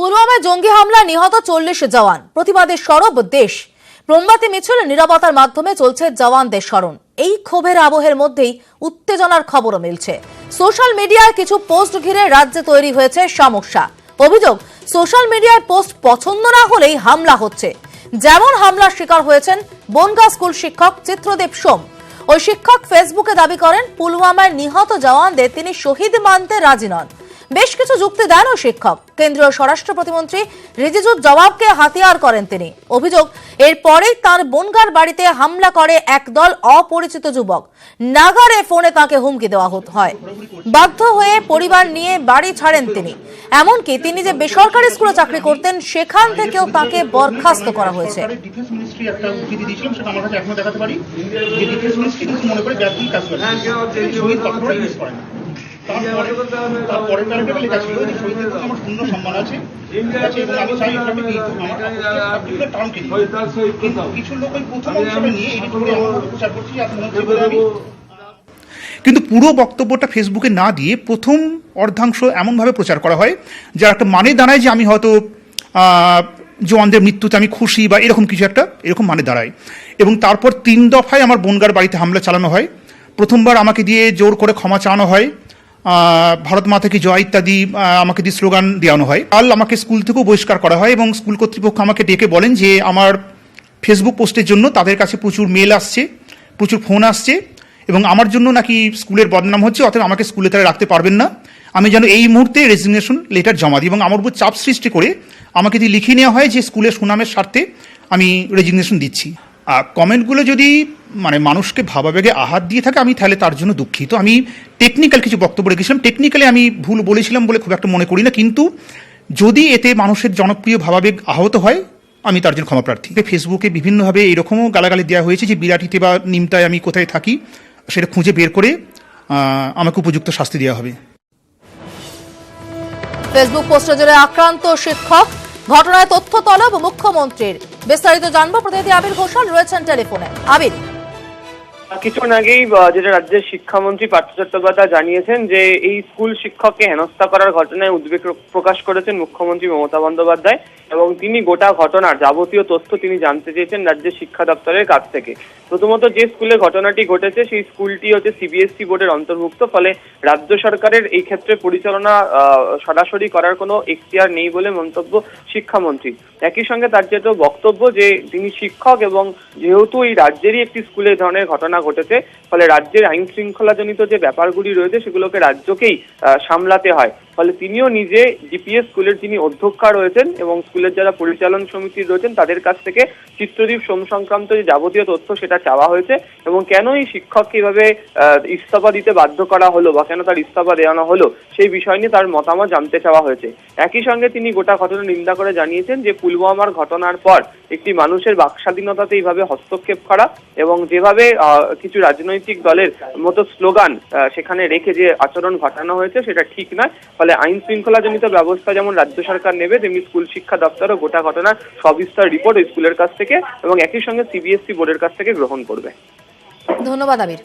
পুলওয়ামায় জঙ্গি হামলা নিহত চল্লিশ জওয়ান। প্রতিবাদে সরব দেশ। মোমবাতি মিছিল নিরাপত্তার মাধ্যমে চলছে জওয়ানদের স্মরণ। এই ক্ষোভের আবহের মধ্যেই উত্তেজনার খবরও মিলছে। সোশ্যাল মিডিয়ায় কিছু পোস্ট ঘিরে রাজ্যে তৈরি হয়েছে সমস্যা অভিযোগ, সোশ্যাল মিডিয়ায় পোস্ট পছন্দ না হলেই হামলা হচ্ছে। যেমন হামলার শিকার হয়েছেন বনগা স্কুল শিক্ষক চিত্রদেব সোম। ওই শিক্ষক ফেসবুকে দাবি করেন, পুলওয়ামায় নিহত জওয়ানদের তিনি শহীদ মানতে রাজি নন। বেশ কিছু যুক্তি দেন ও শিক্ষক। কেন্দ্রীয় স্বরাষ্ট্র প্রতিমন্ত্রী রিজিজুর জবাবকে হাতিয়ার করেন তিনি। অভিযোগ এরপরেই তার বনগার বাড়িতে হামলা করে একদল অপরিচিত যুবক। নাগারে ফোনে তাকে হুমকি দেওয়া হত- হয়। বাধ্য হয়ে পরিবার নিয়ে বাড়ি ছাড়েন তিনি। এমনকি তিনি যে বেসরকারি স্কুলে চাকরি করতেন সেখান থেকেও তাকে বরখাস্ত করা হয়েছে। সরকারের ডিফেন্স মিনিস্ট্রি একটা সেটা আমার কাছে এখনও দেখাতে পারি যে ডিফেন্স মিনিস্ট্রি কিন্তু মনে করে ব্যাপী কাজ করে। তারপরে তারপরে প্যারাগ্রাফে লেখা ছিল যে শহীদের প্রতি আমার শূন্য সম্মান আছে। এবং আমি চাই এটাকে এই পার্টিকুলার টার্মকে নিয়ে। কিন্তু কিছু লোক ওই প্রথম অংশটা নিয়ে এডিট করে আমার প্রচার করছি আর মনে হচ্ছে আমি কিন্তু পুরো বক্তব্যটা ফেসবুকে না দিয়ে প্রথম অর্ধাংশ এমনভাবে প্রচার করা হয় যার একটা মানে দাঁড়ায় যে আমি হয়তো জওয়ানদের মৃত্যুতে আমি খুশি বা এরকম কিছু একটা এরকম মানে দাঁড়ায়। এবং তারপর তিন দফায় আমার বনগার বাড়িতে হামলা চালানো হয়। প্রথমবার আমাকে দিয়ে জোর করে ক্ষমা চাওয়ানো হয়। ভারত মাতা কি জয় ইত্যাদি আমাকে দিয়ে স্লোগান দেওয়ানো হয়, কাল আমাকে স্কুল থেকেও বহিষ্কার করা হয় এবং স্কুল কর্তৃপক্ষ আমাকে ডেকে বলেন যে আমার ফেসবুক পোস্টের জন্য তাদের কাছে প্রচুর মেল আসছে, প্রচুর ফোন আসছে এবং আমার জন্য নাকি স্কুলের বদনাম হচ্ছে, অতএব আমাকে স্কুলে তারা রাখতে পারবেন না। আমি যেন এই মুহূর্তে রেজিগনেশন লেটার জমা দিই এবং আমার উপর চাপ সৃষ্টি করে আমাকে দিয়ে লিখিয়ে নেওয়া হয় যে স্কুলের সুনামের স্বার্থে আমি রেজিগনেশন দিচ্ছি। কমেন্টগুলো যদি মানে মানুষকে ভাবাবেগে আহাত দিয়ে থাকে, আমি তাহলে তার জন্য দুঃখিত। আমি টেকনিক্যাল কিছু বক্তব্য রেখেছিলাম। টেকনিক্যালি আমি ভুল বলেছিলাম বলে খুব একটা মনে করি না, কিন্তু যদি এতে মানুষের জনপ্রিয় ভাবাবেগ আহত হয়, আমি তার জন্য ক্ষমা প্রার্থী। ফেসবুকে বিভিন্নভাবে এরকমও গালাগালি দেওয়া হয়েছে যে, বিরাটিতে বা নিমতায় আমি কোথায় থাকি, সেটা খুঁজে বের করে আমাকে উপযুক্ত শাস্তি দেওয়া হবে। ফেসবুক পোস্টে আক্রান্ত শিক্ষক ঘটনায় তথ্য তলব মুখ্যমন্ত্রীর। বিস্তারিত জানব প্রতিনিধি আবির ঘোষাল, রয়েছেন টেলিফোনে। আবির। কিছুক্ষণ আগেই যেটা রাজ্যের শিক্ষামন্ত্রী পার্থ চট্টোপাধ্যায় জানিয়েছেন যে এই স্কুল শিক্ষককে হেনস্থা করার ঘটনায় উদ্বেগ প্রকাশ করেছেন মুখ্যমন্ত্রী মমতা বন্দ্যোপাধ্যায়। এবং তিনি গোটা ঘটনার যাবতীয় তথ্য তিনি জানতে চেয়েছেন রাজ্যের শিক্ষা দপ্তরের কাছ থেকে। প্রথমত যে স্কুলে ঘটনাটি ঘটেছে, সেই স্কুলটি হচ্ছে সিবিএসসি বোর্ডের অন্তর্ভুক্ত, ফলে রাজ্য সরকারের এই ক্ষেত্রে পরিচালনা সরাসরি করার কোনো এখতিয়ার নেই বলে মন্তব্য শিক্ষামন্ত্রী একই সঙ্গে তার যেহেতু বক্তব্য যে তিনি শিক্ষক এবং যেহেতু এই রাজ্যেরই একটি স্কুলে ধরনের ঘটনা ঘটেছে, ফলে রাজ্যের আইন শৃঙ্খলাজনিত যে ব্যাপারগুলি রয়েছে, সেগুলোকে রাজ্যকেই সামলাতে হয়। ফলে তিনিও নিজে জিপিএস স্কুলের যিনি অধ্যক্ষা রয়েছেন এবং স্কুলের যারা পরিচালন সমিতি রয়েছেন, তাদের কাছ থেকে চিত্রদীপ সোম সংক্রান্ত যে যাবতীয় তথ্য সেটা চাওয়া হয়েছে এবং কেন এই শিক্ষককে এভাবে ইস্তফা দিতে বাধ্য করা হলো বা কেন তার ইস্তফা দেওয়ানো হলো সেই বিষয় নিয়ে তার মতামত জানতে চাওয়া হয়েছে। একই সঙ্গে তিনি গোটা ঘটনা নিন্দা করে জানিয়েছেন যে পুলওয়ামার ঘটনার পর একটি মানুষের বাক স্বাধীনতাতে এইভাবে হস্তক্ষেপ করা এবং যেভাবে কিছু রাজনৈতিক দলের মতো স্লোগান সেখানে রেখে যে আচরণ ঘটানো হয়েছে সেটা ঠিক নয়। ফলে আইন শৃঙ্খলাজনিত ব্যবস্থা যেমন রাজ্য সরকার নেবে, তেমনি স্কুল শিক্ষা দপ্তরও গোটা ঘটনার সবিস্তর রিপোর্ট স্কুলের কাছ থেকে এবং একই সঙ্গে সিবিএসসি বোর্ডের কাছ থেকে গ্রহণ করবে। ধন্যবাদ, আবির।